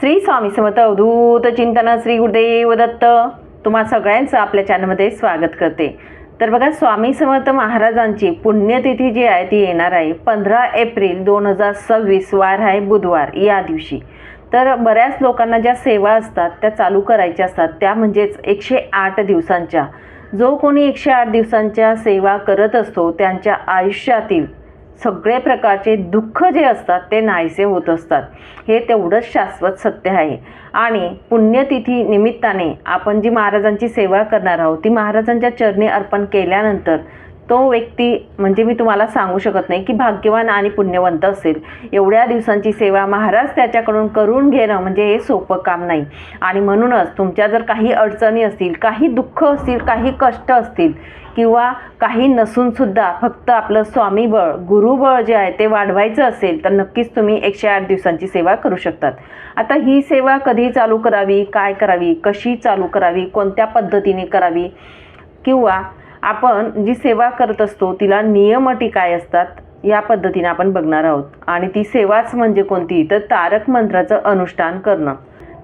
श्री स्वामी समर्थ अवधूत चिंतन श्री गुरुदेव दत्त तुम्हा सगळ्यांचं आपल्या चॅनलमध्ये स्वागत करते. तर बघा स्वामी समर्थ महाराजांची पुण्यतिथी जी आहे ती येणार आहे पंधरा एप्रिल दोन हजार सव्वीस वार आहे बुधवार या दिवशी. तर बऱ्याच लोकांना ज्या सेवा असतात त्या चालू करायच्या असतात त्या म्हणजेच एकशे आठ दिवसांच्या. जो कोणी एकशे आठ दिवसांच्या सेवा करत असतो त्यांच्या आयुष्यातील सगळे प्रकारचे दुःख जे असतात ते नाहीसे होत असतात. हे तेवढंच शाश्वत सत्य आहे. आणि पुण्यतिथी निमित्ताने आपण जी महाराजांची सेवा करणार आहोत ती महाराजांच्या चरणी अर्पण केल्यानंतर तो व्यक्ती म्हणजे मी तुम्हाला सांगू शकत नाही की भाग्यवान आणि पुण्यवंत असेल. एवढ्या दिवसांची सेवा महाराज त्याच्याकडून करून घेणं म्हणजे हे सोपं काम नाही. आणि म्हणूनच तुमच्या जर काही अडचणी असतील काही दुःख असतील काही कष्ट असतील किंवा काही नसूनसुद्धा फक्त आपलं स्वामीबळ गुरुबळ जे आहे ते वाढवायचं असेल तर नक्कीच तुम्ही एकशे आठ दिवसांची सेवा करू शकतात. आता ही सेवा कधी चालू करावी काय करावी कशी चालू करावी कोणत्या पद्धतीने करावी? किंवा आपण जी सेवा करत असतो तिला नियम अटी काय असतात या पद्धतीने आपण बघणार आहोत. आणि ती सेवाच म्हणजे कोणती? तर तारक मंत्राचं अनुष्ठान करणं.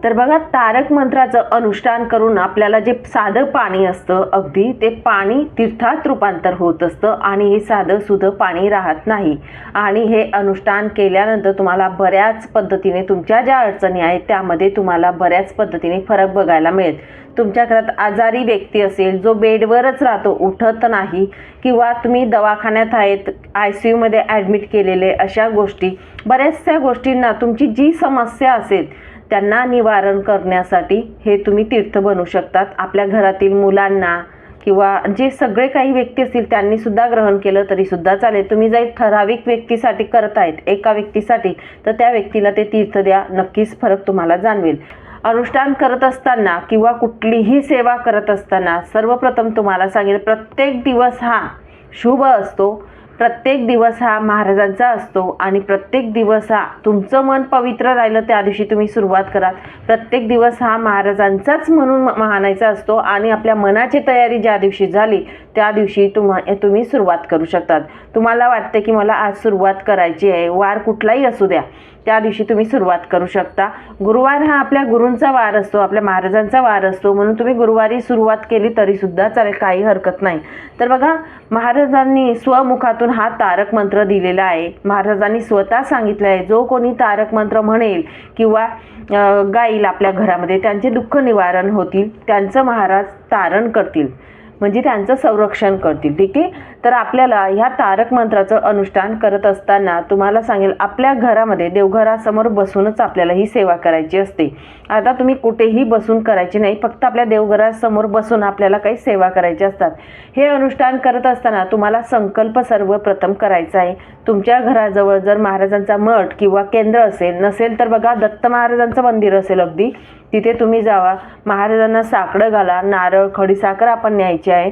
तर बघा तारक मंत्राचं अनुष्ठान करून आपल्याला जे साधं पाणी असतं अगदी ते पाणी तीर्थात रूपांतर होत असतं आणि हे साधं सुधं पाणी राहत नाही. आणि हे अनुष्ठान केल्यानंतर तुम्हाला बऱ्याच पद्धतीने तुमच्या ज्या अडचणी आहेत त्यामध्ये तुम्हाला बऱ्याच पद्धतीने फरक बघायला मिळेल. तुमच्या घरात आजारी व्यक्ती असेल जो बेडवरच राहतो उठत नाही किंवा तुम्ही दवाखान्यात आहेत आय सी यूमध्ये ॲडमिट केलेले अशा गोष्टी बऱ्याचशा गोष्टींना तुमची जी समस्या असेल त्यांना निवारण करण्यासाठी हे तुम्ही तीर्थ बनू शकतात. आपल्या घरातील मुलांना किंवा जे सगळे काही व्यक्ती असतील त्यांनी सुद्धा ग्रहण केलं तरी सुद्धा चालेल. तुम्ही जर ठराविक व्यक्तीसाठी करत आहेत एका व्यक्तीसाठी तर त्या व्यक्तीला ते तीर्थ द्या. नक्कीच फरक तुम्हाला जाणवेल. अनुष्ठान करत असताना किंवा कुठलीही सेवा करत असताना सर्वप्रथम तुम्हाला सांगेल प्रत्येक दिवस हा शुभ असतो. प्रत्येक दिवस हा महाराजांचा असतो आणि प्रत्येक दिवस हा तुमचं मन पवित्र राहिलं त्या दिवशी तुम्ही सुरुवात करा प्रत्येक दिवस हा महाराजांचाच म्हणून मानायचा असतो आणि आपल्या मनाची तयारी ज्या दिवशी झाली त्या दिवशी तुम्हा तुम्ही सुरुवात करू शकतात. तुम्हाला वाटते की मला आज सुरुवात करायची आहे वार कुठलाही असू द्या. त्या दिवशी तुम्ही सुरुवात करू शकता. गुरुवार हा आपल्या गुरूंचा वार असतो आपल्या महाराजांचा वार असतो. म्हणून तुम्ही गुरुवारी सुरुवात केली तरी सुद्धा चालेल काही हरकत नाही. तर बघा महाराजांनी स्वमुखातून हा तारक मंत्र दिलेला आहे. महाराजांनी स्वतः सांगितलं आहे जो कोणी तारक मंत्र म्हणेल किंवा गाईल आपल्या घरामध्ये त्यांचे दुःख निवारण होतील. त्यांचं महाराज तारण करतील. म्हणजे त्यांचं संरक्षण करतील ठीक आहे? तर आपल्याला ह्या तारक मंत्राचं अनुष्ठान करत असताना तुम्हाला सांगेल आपल्या घरामध्ये देवघरासमोर बसूनच आपल्याला ही सेवा करायची असते. आता तुम्ही कुठेही बसून करायची नाही फक्त आपल्या देवघरासमोर बसून आपल्याला काही सेवा करायची असतात. हे अनुष्ठान करत असताना तुम्हाला संकल्प सर्वप्रथम करायचा आहे. तुमच्या घराजवळ जर महाराजांचा मठ किंवा केंद्र असेल नसेल तर बघा दत्त महाराजांचं मंदिर असेल अगदी. तिथे तुम्ही जावा. महाराजांना साकडं घाला नारळ खडीसाखर आपण न्यायची आहे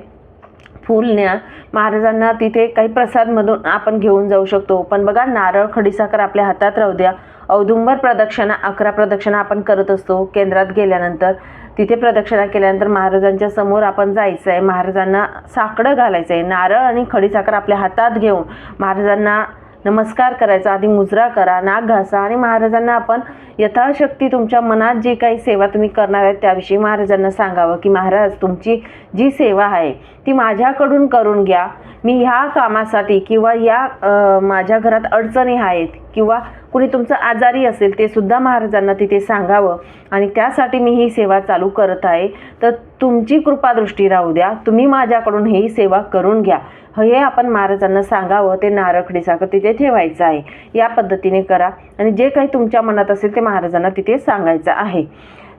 फुलण्या महाराजांना तिथे काही प्रसादमधून आपण घेऊन जाऊ शकतो. पण बघा नारळ खडीसाखर आपल्या हातात राहू द्या. औदुंबर प्रदक्षिणा अकरा प्रदक्षिणा आपण करत असतो केंद्रात गेल्यानंतर. तिथे प्रदक्षिणा केल्यानंतर महाराजांच्या समोर आपण जायचं आहे महाराजांना साकडं घालायचं आहे नारळ आणि खडीसाखर आपल्या हातात घेऊन महाराजांना नमस्कार करायचा आधी मुजरा करा नाक घासा आणि महाराजांना आपण यथाशक्ती तुमच्या मनात जी काही सेवा तुम्ही करणार आहेत त्याविषयी महाराजांना सांगावं की महाराज तुमची जी सेवा आहे ती माझ्याकडून करून घ्या. मी ह्या कामासाठी किंवा या माझ्या घरात अडचणी आहेत किंवा कुणी तुमचं आजारी असेल ते सुद्धा महाराजांना तिथे सांगावं. आणि त्यासाठी मी ही सेवा चालू करत आहे. तर तुमची कृपादृष्टी राहू द्या. तुम्ही माझ्याकडून ही सेवा करून घ्या. हे आपण महाराजांना सांगावं ते नारखडी साखर तिथे ठेवायचं आहे. या पद्धतीने करा. आणि जे काही तुमच्या मनात असेल ते महाराजांना तिथे सांगायचं आहे.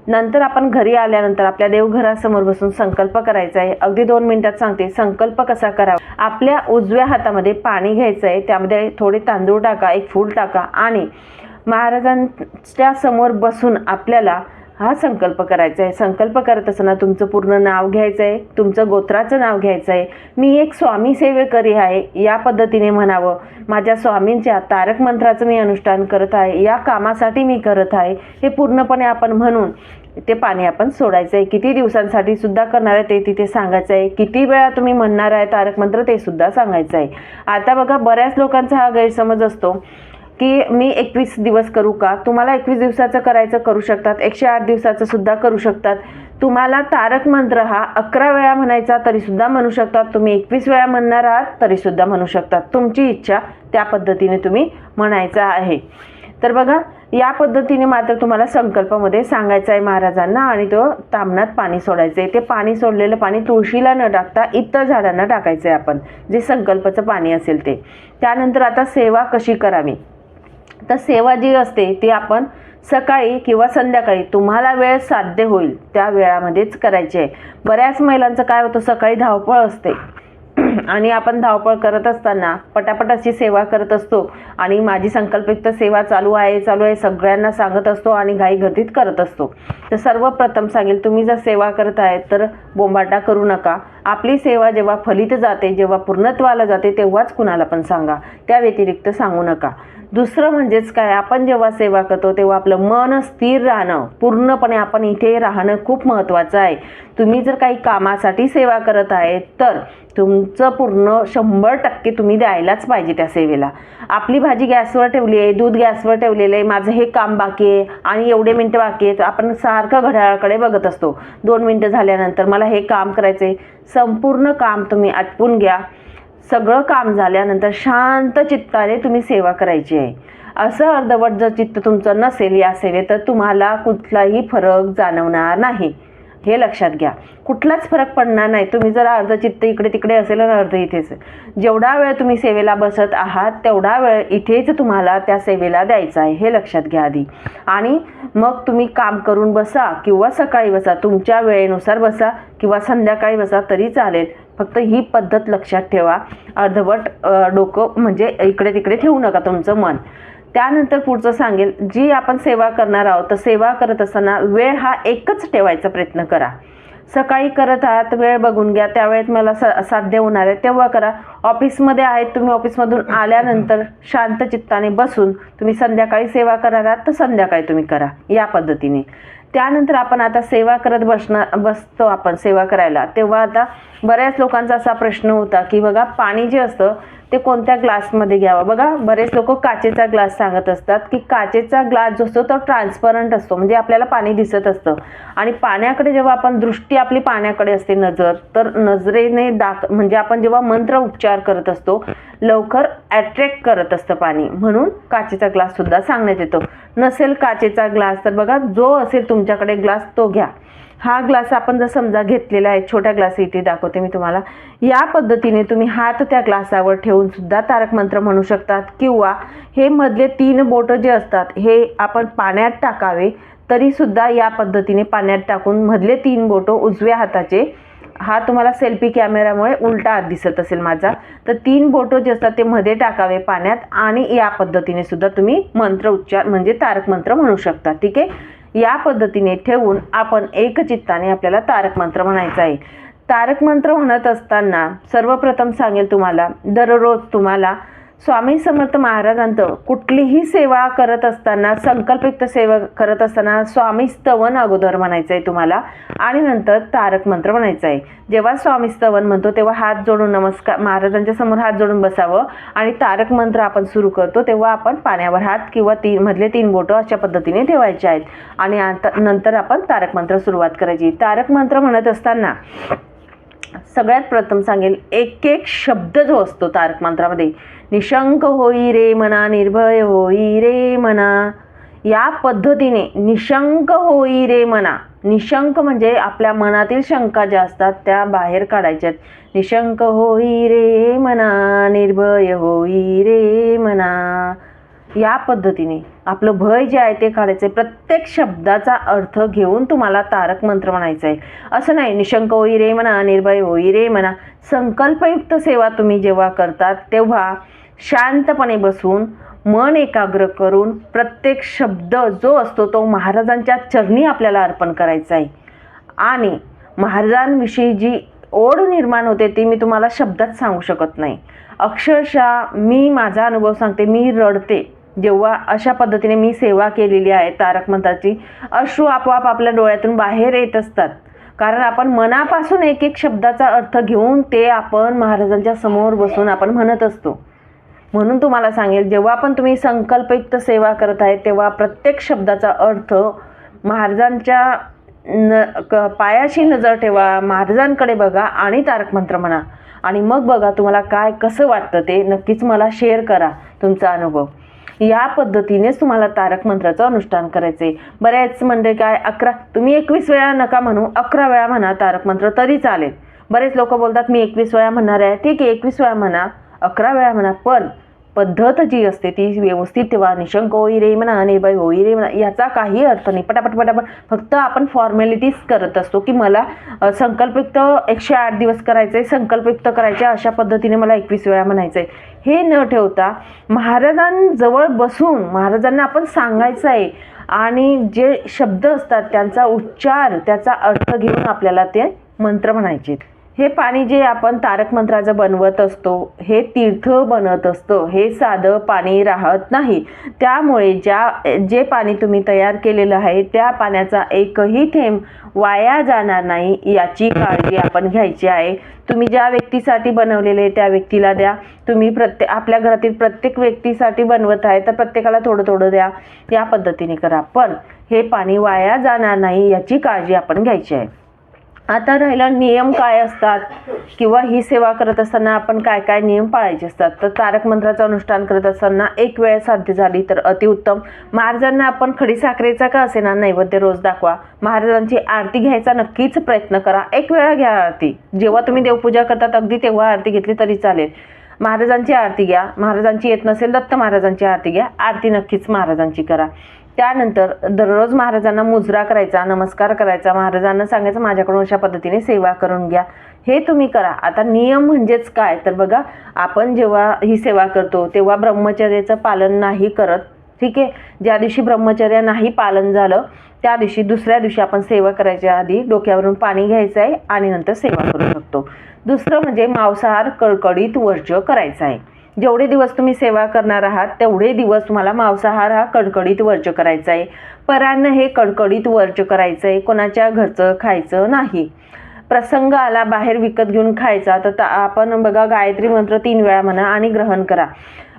नंतर आपण घरी आल्यानंतर आपल्या देवघरासमोर बसून संकल्प करायचा आहे. अगदी दोन मिनिटात सांगते संकल्प कसा करावा? आपल्या उजव्या हातामध्ये पाणी घ्यायचं आहे त्यामध्ये थोडे तांदूळ टाका एक फूल टाका आणि महाराजांच्या समोर बसून आपल्याला हा संकल्प करायचा आहे संकल्प करत असताना तुमचं पूर्ण नाव घ्यायचं आहे तुमचं गोत्राचं नाव घ्यायचं आहे मी एक स्वामी सेवेकरी आहे या पद्धतीने म्हणावं. माझ्या स्वामींच्या तारक मंत्राचं मी अनुष्ठान करत आहे या कामासाठी मी करत आहे. हे पूर्णपणे आपण म्हणून ते पाणी आपण सोडायचं आहे किती दिवसांसाठी सुद्धा करणार आहे ते तिथे सांगायचं आहे किती वेळा तुम्ही म्हणणार आहे तारक मंत्र ते सुद्धा सांगायचं आहे आता बघा बऱ्याच लोकांचा हा गैरसमज असतो. की मी एकवीस दिवस करू का? तुम्हाला एकवीस दिवसाचं करायचं करू शकतात. एकशे आठ दिवसाचं सुद्धा करू शकतात. तुम्हाला तारक मंत्र हा अकरा वेळा म्हणायचा तरीसुद्धा म्हणू शकतात. तुम्ही एकवीस वेळा म्हणणार आहात तरीसुद्धा म्हणू शकतात. तुमची इच्छा त्या पद्धतीने तुम्ही म्हणायचा आहे. तर बघा या पद्धतीने मात्र तुम्हाला संकल्पामध्ये सांगायचं आहे महाराजांना आणि तो तामणात पाणी सोडायचं आहे. ते पाणी सोडलेलं पाणी तुळशीला न टाकता इतर झाडांना टाकायचं आहे आपण. जे संकल्पाचं पाणी असेल ते. त्यानंतर आता सेवा कशी करावी? तर सेवा जी असते ती आपण सकाळी किंवा संध्याकाळी तुम्हाला वेळ साध्य होईल त्या वेळामध्येच करायची आहे. बऱ्याच महिलांचं काय होतं सकाळी धावपळ असते. आणि आपण धावपळ करत असताना पटापटाची सेवा करत असतो. आणि माझी संकल्पित सेवा चालू आहे चालू आहे सगळ्यांना सांगत असतो आणि घाई करत असतो. तर सर्वप्रथम सांगेल तुम्ही जर सेवा करत आहे तर बोंबाटा करू नका. आपली सेवा जेव्हा फलित जाते जेव्हा पूर्णत्वाला जाते तेव्हाच कुणाला पण सांगा. त्या व्यतिरिक्त सांगू नका. दुसरं म्हणजेच काय आपण जेव्हा सेवा करतो तेव्हा आपलं मन स्थिर राहणं पूर्णपणे आपण इथे राहणं खूप महत्त्वाचं आहे. तुम्ही जर काही कामासाठी सेवा करत आहे तर तुमचं पूर्ण शंभर टक्के तुम्ही द्यायलाच पाहिजे त्या सेवेला. आपली भाजी गॅसवर ठेवली आहे दूध गॅसवर ठेवलेलं आहे माझं हे काम बाकी आहे आणि एवढे मिनटं बाकी आहेत आपण सारखं घड्याळाकडे बघत असतो. दोन मिनटं झाल्यानंतर मला हे काम करायचं आहे संपूर्ण काम तुम्ही आटपून घ्या. सगळं काम झाल्यानंतर शांत चित्ताने तुम्ही सेवा करायची आहे. असं अर्धवट जर चित्त तुमचं नसेल या सेवेत तर तुम्हाला कुठलाही फरक जाणवणार नाही. हे लक्षात घ्या. कुठलाच फरक पडणार नाही. तुम्ही जर अर्ध चित्त इकडे तिकडे असेल आणि अर्ध इथेच. जेवढा वेळ तुम्ही सेवेला बसत आहात तेवढा वेळ इथेच तुम्हाला त्या सेवेला द्यायचा आहे. हे लक्षात घ्या आधी. आणि मग तुम्ही काम करून बसा किंवा सकाळी बसा. तुमच्या वेळेनुसार बसा किंवा संध्याकाळी बसा तरी चालेल. फक्त ही पद्धत लक्षात ठेवा. अर्धवट डोकं म्हणजे इकडे तिकडे ठेवू नका तुमचं मन. त्यानंतर पुढचं सांगेल जी आपण सेवा करणार आहोत तर सेवा करत असताना वेळ हा एकच ठेवायचा प्रयत्न करा. सकाळी करत आहात वेळ बघून घ्या. त्यावेळेत मला सा साध्य होणार आहे तेव्हा करा. ऑफिसमध्ये आहेत तुम्ही ऑफिसमधून आल्यानंतर शांत चित्ताने बसून तुम्ही संध्याकाळी सेवा करणार आहात तर संध्याकाळी तुम्ही करा. या पद्धतीने. त्यानंतर आपण आता सेवा करत बसणार बसतो आपण सेवा करायला. तेव्हा आता बऱ्याच लोकांचा असा प्रश्न होता की बघा पाणी जे असतं ते कोणत्या ग्लासमध्ये घ्यावं? बघा बरेच लोक काचेचा ग्लास सांगत असतात की काचेचा ग्लास जो असतो तो ट्रान्सपरंट असतो म्हणजे आपल्याला पाणी दिसत असतं. आणि पाण्याकडे जेव्हा आपण दृष्टी आपली पाण्याकडे असते नजर तर नजरेने दाख म्हणजे आपण जेव्हा मंत्र उपचार करत असतो लवकर ॲट्रॅक्ट करत असतं पाणी. म्हणून काचेचा ग्लास सुद्धा सांगण्यात येतो. नसेल काचेचा ग्लास तर बघा जो असेल तुमच्याकडे ग्लास तो घ्या. हा ग्लास आपण जर समजा घेतलेला आहे छोट्या ग्लास इथे दाखवते मी तुम्हाला. या पद्धतीने तुम्ही हात त्या ग्लासावर ठेवून सुद्धा तारक मंत्र म्हणू शकतात किंवा हे मधले तीन बोटं जे असतात हे आपण पाण्यात टाकावे तरीसुद्धा या पद्धतीने पाण्यात टाकून मधले तीन बोटं उजव्या हाताचे हा तुम्हाला सेल्फी कॅमेरामुळे उलटा हात दिसत असेल माझा. तर तीन बोटं जे असतात ते मध्ये टाकावे पाण्यात आणि या पद्धतीने सुद्धा तुम्ही मंत्र उच्चार म्हणजे तारक मंत्र म्हणू शकता. ठीक आहे? या पद्धतीने ठेवून आपण एकचित्ताने आपल्याला तारक मंत्र म्हणायचं आहे. तारक मंत्र म्हणत असताना सर्वप्रथम सांगेल तुम्हाला दररोज तुम्हाला स्वामी समर्थ महाराजांचं कुठलीही सेवा करत असताना संकल्पयुक्त सेवा करत असताना स्वामी स्तवन अगोदर म्हणायचं आहे तुम्हाला आणि नंतर तारक मंत्र म्हणायचं आहे जेव्हा स्वामी स्तवन म्हणतो तेव्हा हात जोडून नमस्कार महाराजांच्या समोर हात जोडून बसावं आणि तारक मंत्र आपण सुरू करतो तेव्हा आपण पाण्यावर हात किंवा तीन मधले तीन बोटं अशा पद्धतीने ठेवायचे आहेत. आणि आता नंतर आपण तारक मंत्र सुरुवात करायची. तारक मंत्र म्हणत असताना सगळ्यात प्रथम सांगेल एक एक शब्द जो असतो तारक मंत्रामध्ये निशंक होई रे मना निर्भय होई रे मना या पद्धतीने निशंक होई रे मना निशंक म्हणजे आपल्या मनातील शंका ज्या असतात त्या बाहेर काढायच्यात निशंक होई रे मना निर्भय होई रे मना या पद्धतीने आपलं भय जे आहे ते काढायचं आहे प्रत्येक शब्दाचा अर्थ घेऊन तुम्हाला तारक मंत्र म्हणायचं आहे असं नाही निशंक होई रे म्हणा निर्भय होई रे म्हणा संकल्पयुक्त सेवा तुम्ही जेव्हा करतात तेव्हा शांतपणे बसून मन एकाग्र करून प्रत्येक शब्द जो असतो तो महाराजांच्या चरणी आपल्याला अर्पण करायचा आहे आणि महाराजांविषयी जी ओढ निर्माण होते ती मी तुम्हाला शब्दात सांगू शकत नाही. अक्षरशः मी माझा अनुभव सांगते मी रडते. जेव्हा अशा पद्धतीने मी सेवा केलेली आहे तारक मंत्राची अश्रू आपोआप आपल्या डोळ्यातून बाहेर येत असतात. कारण आपण मनापासून एक एक शब्दाचा अर्थ घेऊन ते आपण महाराजांच्या समोर बसून आपण म्हणत असतो. म्हणून तुम्हाला सांगेल जेव्हा पण तुम्ही संकल्पयुक्त सेवा करत आहे तेव्हा प्रत्येक शब्दाचा अर्थ महाराजांच्या न क पायाशी नजर ठेवा महाराजांकडे बघा आणि तारक मंत्र म्हणा. आणि मग बघा तुम्हाला काय कसं वाटतं ते नक्कीच मला शेअर करा तुमचा अनुभव. या पद्धतीनेच तुम्हाला तारक मंत्राचं अनुष्ठान करायचे बऱ्याच म्हणजे काय अकरा तुम्ही एकवीस वेळा नका म्हणू अकरा वेळा म्हणा तारक मंत्र तरी चालेल. बरेच लोक बोलतात मी एकवीस वेळा म्हणणार आहे. ठीक आहे एकवीस वेळा म्हणा अकरा वेळा म्हणा पण पद्धत जी असते ती व्यवस्थित ठेवा निशंक होई रे म्हणा निर्भय होई रे म्हणा याचा काही अर्थ नाही. पटापट पटापट. फक्त आपण फॉर्मॅलिटीज करत असतो की मला संकल्पयुक्त एकशे आठ दिवस करायचे संकल्पयुक्त करायचे अशा पद्धतीने मला एकवीस वेळा म्हणायचं आहे हे न ठेवता महाराजांजवळ बसून महाराजांना आपण सांगायचं आहे आणि जे शब्द असतात त्यांचा उच्चार त्याचा अर्थ घेऊन आपल्याला ते मंत्र म्हणायचे हे पाणी जे आपण तारक मंत्राचं बनवत असतो हे तीर्थ बनत असतं हे साधं पाणी राहत नाही. त्यामुळे ज्या जे पाणी तुम्ही तयार केलेलं आहे त्या पाण्याचा एकही थेंब वाया जाणार नाही याची काळजी आपण घ्यायची आहे. तुम्ही ज्या व्यक्तीसाठी बनवलेले त्या व्यक्तीला द्या. तुम्ही प्रत्येक आपल्या घरातील प्रत्येक व्यक्तीसाठी बनवत आहे तर प्रत्येकाला थोडं थोडं द्या. या पद्धतीने करा. पण हे पाणी वाया जाणार नाही याची काळजी आपण घ्यायची आहे. आता राहिला नियम काय असतात? किंवा ही सेवा करत असताना आपण काय काय नियम पाळायचे असतात? तर तारक मंत्राचं अनुष्ठान करत असताना एक वेळ साध्य झाली तर अतिउत्तम महाराजांना आपण खडीसाखरेचा का असेना नैवेद्य रोज दाखवा? महाराजांची आरती घ्यायचा नक्कीच प्रयत्न करा. एक वेळा घ्या आरती. जेव्हा तुम्ही देवपूजा करतात अगदी तेव्हा आरती घेतली तरी चालेल. महाराजांची आरती घ्या. महाराजांची येत नसेल दत्त महाराजांची आरती घ्या. आरती नक्कीच महाराजांची करा. त्यानंतर दररोज महाराजांना मुजरा करायचा नमस्कार करायचा महाराजांना सांगायचं माझ्याकडून अशा पद्धतीने सेवा करून घ्या. हे तुम्ही करा. आता नियम म्हणजेच काय? तर बघा आपण जेव्हा ही सेवा करतो तेव्हा ब्रह्मचर्याचं पालन नाही करत. ठीक आहे? ज्या दिवशी ब्रह्मचर्य नाही पालन झालं त्या दिवशी दुसऱ्या दिवशी आपण सेवा करायच्या आधी डोक्यावरून पाणी घ्यायचं आहे आणि नंतर सेवा करू शकतो. दुसरं म्हणजे मांसाहार कळकळीत वर्ज्य करायचा आहे. जेवढे दिवस तुम्ही सेवा करणार आहात तेवढे दिवस तुम्हाला मांसाहार हा कडकडीत वर्ज करायचा आहे परान्न हे कडकडीत वर्ज करायचं आहे कोणाच्या घरचं खायचं नाही. प्रसंग आला बाहेर विकत घेऊन खायचा तर आपण बघा गायत्री मंत्र तीन वेळा म्हणा आणि ग्रहण करा.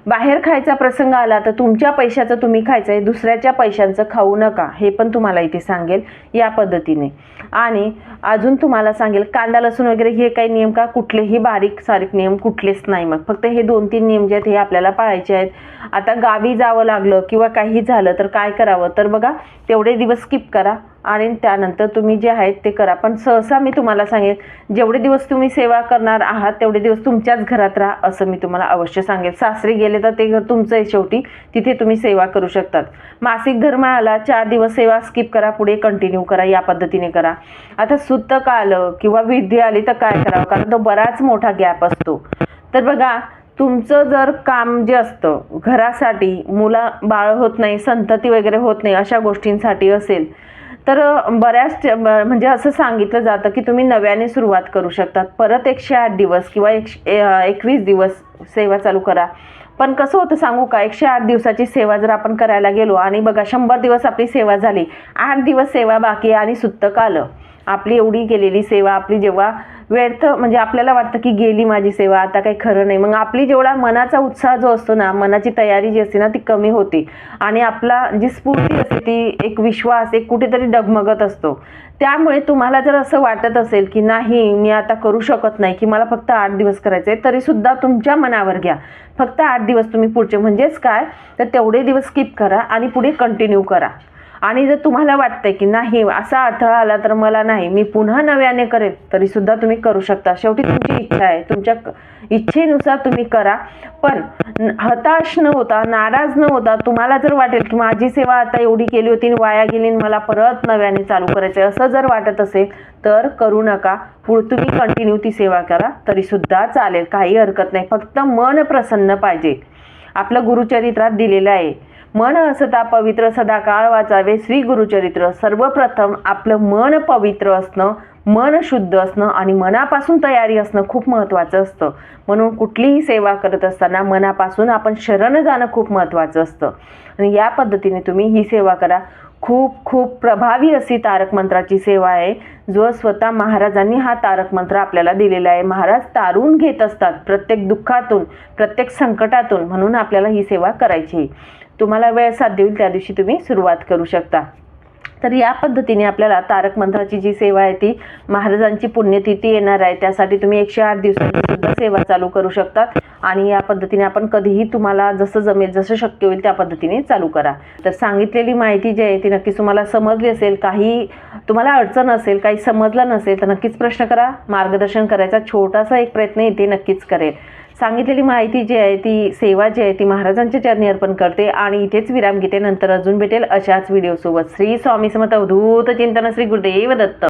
बाहेर खायचा प्रसंग आला तर तुमच्या पैशाचं तुम्ही खायचं आहे दुसऱ्याच्या पैशांचं खाऊ नका हे पण तुम्हाला इथे सांगेल या पद्धतीने. आणि अजून तुम्हाला सांगेल कांदा लसूण वगैरे हे काही नियम का? कुठलेही बारीक सारीक नियम कुठलेच नाही मग. फक्त हे दोन तीन नियम जे आहेत हे आपल्याला पाळायचे आहेत. आता गावी जावं लागलं किंवा काही झालं तर काय करावं? तर बघा तेवढे दिवस स्किप करा. आणि त्यानंतर तुम्ही जे आहेत ते करा. पण सहसा मी तुम्हाला सांगेन जेवढे दिवस तुम्ही सेवा करणार आहात तेवढे दिवस तुमच्याच घरात राहा असं मी तुम्हाला अवश्य सांगेन. सासरी गेले तर ते घर तुमचं आहे शेवटी तिथे तुम्ही सेवा करू शकतात. मासिक धर्म आला चार दिवस सेवा स्किप करा पुढे कंटिन्यू करा या पद्धतीने करा. आता सुतक आलं किंवा विधी आली तर काय करावं? कारण तो बराच मोठा गॅप असतो. तर बघा तुमचं जर काम जे असतं घरासाठी मुलं बाळ होत नाही संतती वगैरे होत नाही अशा गोष्टींसाठी असेल तर बऱ्याच म्हणजे असं सांगितलं जातं की तुम्ही नव्याने सुरुवात करू शकतात. परत एकशे आठ दिवस किंवा एकशे एकवीस दिवस सेवा चालू करा. पण कसं होतं सांगू का? एकशे आठ दिवसाची सेवा जर आपण करायला गेलो आणि बघा शंभर दिवस आपली सेवा झाली आठ दिवस सेवा बाकी आणि सुत्तक आलं. आपली एवढी केलेली सेवा आपली जेव्हा व्यर्थ म्हणजे आपल्याला वाटतं की गेली माझी सेवा आता काही खरं नाही. मग आपली जेवढा मनाचा उत्साह जो असतो ना मनाची तयारी जी असते ना ती कमी होते. आणि आपला जी स्फूर्ती असते ती एक विश्वास एक कुठेतरी डगमगत असतो. त्यामुळे तुम्हाला जर असं वाटत असेल की नाही मी आता करू शकत नाही की मला फक्त आठ दिवस करायचे आहे तरीसुद्धा तुमच्या मनावर घ्या. फक्त आठ दिवस तुम्ही पुढचे म्हणजेच काय? तर तेवढे दिवस स्किप करा आणि पुढे कंटिन्यू करा. आणि जर तुम्हाला वाटतंय की नाही असा अडथळा आला तर मला नाही मी पुन्हा नव्याने करेल तरी सुद्धा तुम्ही करू शकता. शेवटी तुमची इच्छा आहे. तुमच्या इच्छेनुसार तुम्ही करा. पण हताश न होता नाराज न होता तुम्हाला जर वाटेल की माझी सेवा आता एवढी केली होती वाया गेली आणि मला परत नव्याने चालू करायचं आहे असं जर वाटत असेल तर करू नका. पुढे तुम्ही कंटिन्यू ती सेवा करा. तरी सुद्धा चालेल. काही हरकत नाही. फक्त मन प्रसन्न पाहिजे. आपलं गुरुचरित्रात दिलेलं आहे. मन असता पवित्र सदा काळ वाचावे. श्री गुरुचरित्र. सर्वप्रथम आपलं मन पवित्र असणं मन शुद्ध असणं आणि मनापासून तयारी असणं खूप महत्त्वाचं असतं. म्हणून कुठलीही सेवा करत असताना मनापासून आपण शरण जाणं खूप महत्त्वाचं असतं. आणि या पद्धतीने तुम्ही ही सेवा करा. खूप खूप प्रभावी अशी तारक मंत्राची सेवा आहे. जो स्वतः महाराजांनी हा तारक मंत्र आपल्याला दिलेला आहे. महाराज तारून घेत असतात प्रत्येक दुःखातून प्रत्येक संकटातून म्हणून आपल्याला ही सेवा करायची. आहे. तुम्हाला वेळ साध्य होईल त्या दिवशी तुम्ही सुरुवात करू शकता. तर या पद्धतीने आपल्याला तारक मंत्राची जी सेवा आहे ती महाराजांची पुण्यतिथी येणार आहे. त्यासाठी तुम्ही एकशे आठ दिवसांची सुद्धा सेवा चालू करू शकतात आणि या पद्धतीने आपण कधीही तुम्हाला जसं जमेल जसं शक्य होईल त्या पद्धतीने चालू करा. तर सांगितलेली माहिती जी आहे ती नक्कीच तुम्हाला समजली असेल काही तुम्हाला अडचण असेल काही समजलं नसेल तर नक्कीच प्रश्न करा. मार्गदर्शन करायचा छोटासा एक प्रयत्न इथे नक्कीच करेल. सांगितलेली माहिती जी आहे ती सेवा जी आहे ती महाराजांच्या चरणी अर्पण करते आणि इथेच विराम घेते. नंतर अजून भेटेल अशाच व्हिडिओसोबत श्री स्वामी समर्थ अवधूत चिंतन श्री गुरुदेव दत्त.